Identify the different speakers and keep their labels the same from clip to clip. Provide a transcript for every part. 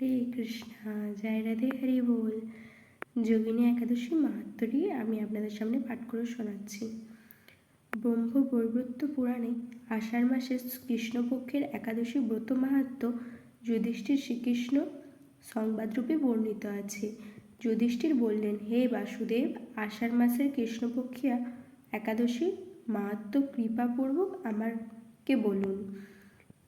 Speaker 1: হরে কৃষ্ণা, জয় রাধে হরি বল। যোগিনী একাদশী মাহাত্মটি আমি আপনাদের সামনে পাঠ করে শোনাচ্ছি। ব্রহ্ম পুরাণে আষাঢ় মাসে কৃষ্ণপক্ষের একাদশী ব্রত মাহাত্ম যুধিষ্ঠির শ্রীকৃষ্ণ সংবাদরূপে বর্ণিত আছে। যুধিষ্ঠির বললেন, হে বাসুদেব, আষাঢ় মাসের কৃষ্ণপক্ষিয়া একাদশী মাহাত্ম কৃপাপূর্বক আমাকে বলুন।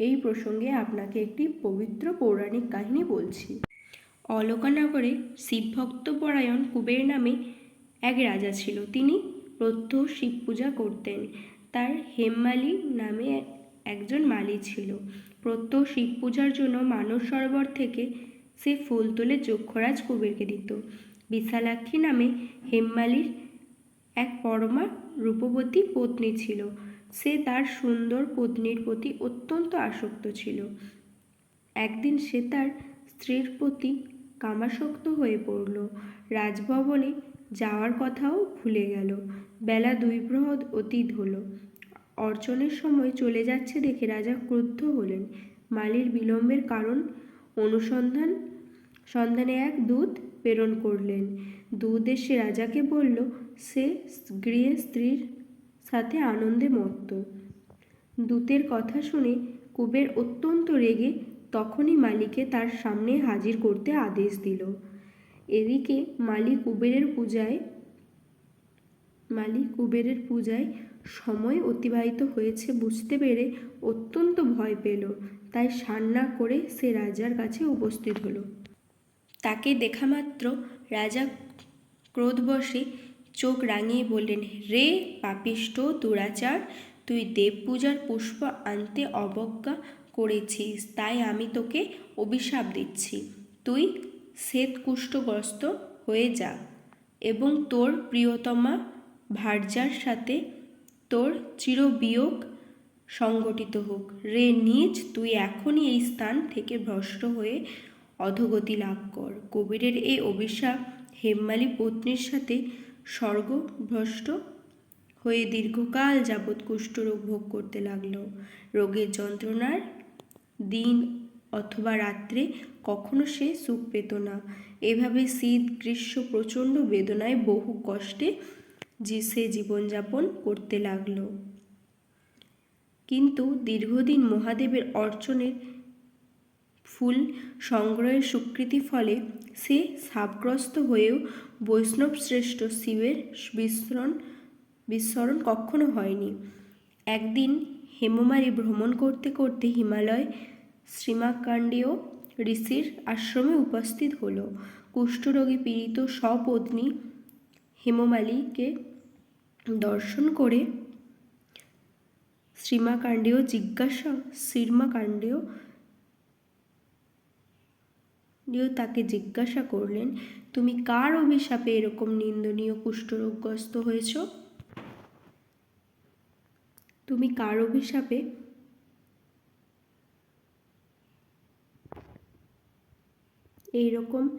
Speaker 1: এই প্রসঙ্গে আপনাকে একটি পবিত্র পৌরাণিক কাহিনী বলছি। অলকানগরে শিবভক্তপরায়ণ কুবের নামে এক রাজা ছিল। তিনি প্রত্যহ শিব পূজা করতেন। তার হেমমালি নামে একজন মালি ছিল। প্রত্যহ শিব পূজার জন্য মানস সরোবর থেকে সে ফুল তুলে যক্ষরাজ কুবেরকে দিত। বিশালাক্ষী নামে হেমমালির এক পরমা রূপবতী পত্নী ছিল। সে তার সুন্দর পত্নীর প্রতি অত্যন্ত আসক্ত ছিল। একদিন সে তার স্ত্রীর প্রতি কামাসক্ত হয়ে পড়ল। রাজভবনে যাওয়ার কথাও ভুলে গেল। বেলা দুই প্রহদ অতীত হলো। অর্চনের সময় চলে যাচ্ছে দেখে রাজা ক্রুদ্ধ হলেন। মালির বিলম্বের কারণ অনুসন্ধান, সন্ধানে এক দূত প্রেরণ করলেন। দূত এসে রাজাকে বলল, সে গৃহে স্ত্রীর সাথে আনন্দে মত্ত। দূতের কথা শুনে কুবের অত্যন্ত রেগে তখনই মালিকে তার সামনে হাজির করতে আদেশ দিল। এদিকে মালি কুবেরের পূজায় মালি কুবেরের পূজায় সময় অতিবাহিত হয়েছে বুঝতে পেরে অত্যন্ত ভয় পেল। তাই সান্না করে সে রাজার কাছে উপস্থিত হলো। তাকে দেখা মাত্র রাজা ক্রোধবশে চোখ রাঙিয়ে বললেন, রে পাপিষ্ট দুরাচার, তুই দেব পূজার পুষ্প আনতে অবজ্ঞা করেছিস, তাই আমি তোকে অভিশাপ দিচ্ছি। তুই শ্বেত কুষ্ঠগ্রস্ত হয়ে যা এবং তোর প্রিয়তমা ভার্যার সাথে তোর চিরবিয়োগ সংগঠিত হোক। রে নিজ তুই এখনই এই স্থান থেকে ভ্রষ্ট হয়ে অধগতি লাভ কর। কবিরের এই অভিশাপ হেমমালী পত্নীর সাথে স্বর্গভ্রষ্ট হয়ে দীর্ঘকাল যাবৎ কুষ্ঠরোগ ভোগ করতে লাগল। রোগের যন্ত্রণার দিন অথবা রাত্রে কখনো সে সুখ পেত না। এভাবে শীত, গ্রীষ্ম প্রচণ্ড বেদনায় বহু কষ্টে যে সে জীবনযাপন করতে লাগল। কিন্তু দীর্ঘদিন মহাদেবের অর্চনের ফুল সংগ্রহের স্বীকৃতি ফলে সে সাপগ্রস্ত হয়েও বৈষ্ণব শ্রেষ্ঠ শিবের বিস্মরণ বিস্মরণ কখনো হয়নি। একদিন হেমমালী ভ্রমণ করতে করতে হিমালয় শ্রীমাকাণ্ডীয় ঋষির আশ্রমে উপস্থিত হল। কুষ্ঠরোগী পীড়িত সপত্নী হেমমালীকে দর্শন করে শ্রীমাকাণ্ডেয়, জিজ্ঞাসা, শ্রীমাকাণ্ডেয় নিয়েও তাকে জিজ্ঞাসা করলেন, তুমি কার অভিশাপে এরকম নিন্দনীয় কুষ্ঠরোগগ্রস্ত হয়েছ? তুমি কার অভিশাপে? এইরকম।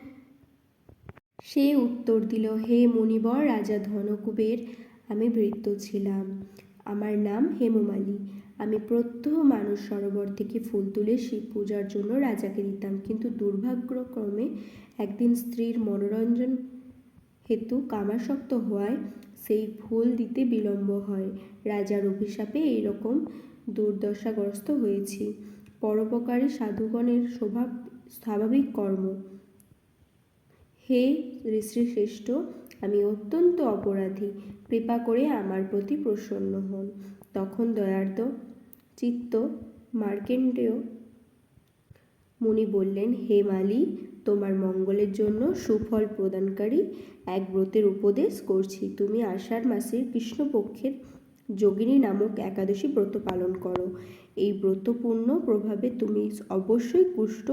Speaker 1: সে উত্তর দিল, হে মণিবর রাজা ধনকুবের, আমি বৃত্ত ছিলাম। আমার নাম হেমমালি। আমি প্রত্যহ মানুষ সরোবর থেকে ফুল তুলে শিব পূজার জন্য রাজাকে দিতাম। কিন্তু দুর্ভাগ্যক্রমে একদিন স্ত্রীর মনোরঞ্জন হেতু কামাসক্ত হওয়ায় সেই ফুল দিতে বিলম্ব হয়। রাজার অভিশাপে এইরকম দুর্দশাগ্রস্ত হয়েছি। পরোপকারী সাধুগণের স্বভাব স্বাভাবিক কর্ম। হে ঋষিশ্রেষ্ঠ আমি অত্যন্ত অপরাধী। কৃপা করে আমার প্রতি প্রসন্ন হন। তখন দয়ার্দ চিত্ত মার্কেন্ডেয় মুনি বললেন, হে মালি, তোমার মঙ্গলের জন্য সুফল প্রদানকারী এক ব্রতের উপদেশ করছি। তুমি আষাঢ় মাসের কৃষ্ণপক্ষের যোগিনী নামক একাদশী ব্রত পালন করো। এই ব্রতপূর্ণ প্রভাবে তুমি অবশ্যই কুষ্ঠ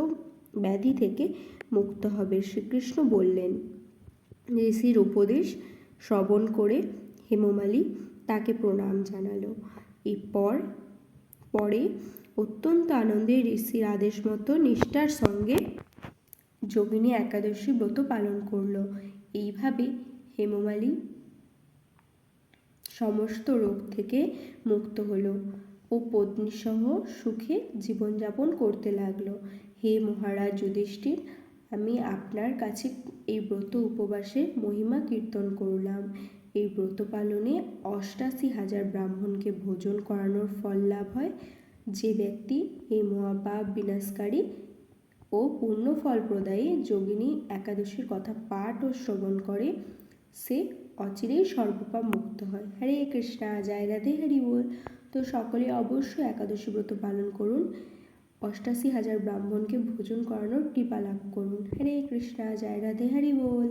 Speaker 1: ব্যাধি থেকে মুক্ত হবে। শ্রীকৃষ্ণ বললেন ঋষির উপদেশ শ্রবণ করে হেমমালী তাকে প্রণাম জানালো। এরপর, পরে অত্যন্ত আনন্দে ঋষির আদেশ মতো নিষ্ঠার সঙ্গে যোগিনী একাদশী ব্রত পালন করল। এইভাবে হেমমালি সমস্ত রোগ থেকে মুক্ত হলো ও পত্নীসহ সুখে জীবনযাপন করতে লাগল। হে মহারাজ যুধিষ্ঠির আমি আপনার কাছে এই ব্রত উপবাসের মহিমা কীর্তন করলাম। এই ব্রত পালনে অষ্টাশি হাজার ব্রাহ্মণকে ভোজন করানোর ফল লাভ হয়। যে ব্যক্তি এই মহাপাপ বিনাশকারী ও পূর্ণ ফল প্রদায়ী যোগিনী একাদশীর কথা পাঠ ও শ্রবণ করে, সে অচিরেই সর্বপাপ মুক্ত হয়। হরে কৃষ্ণা, জয় রাধে, হরি বল। তো সকলে অবশ্যই একাদশী ব্রত পালন করুন। অষ্টাশি হাজার ব্রাহ্মণকে ভোজন করানোর কৃপা লাভ করুন। হরে কৃষ্ণা জয় রাধে হরি বল।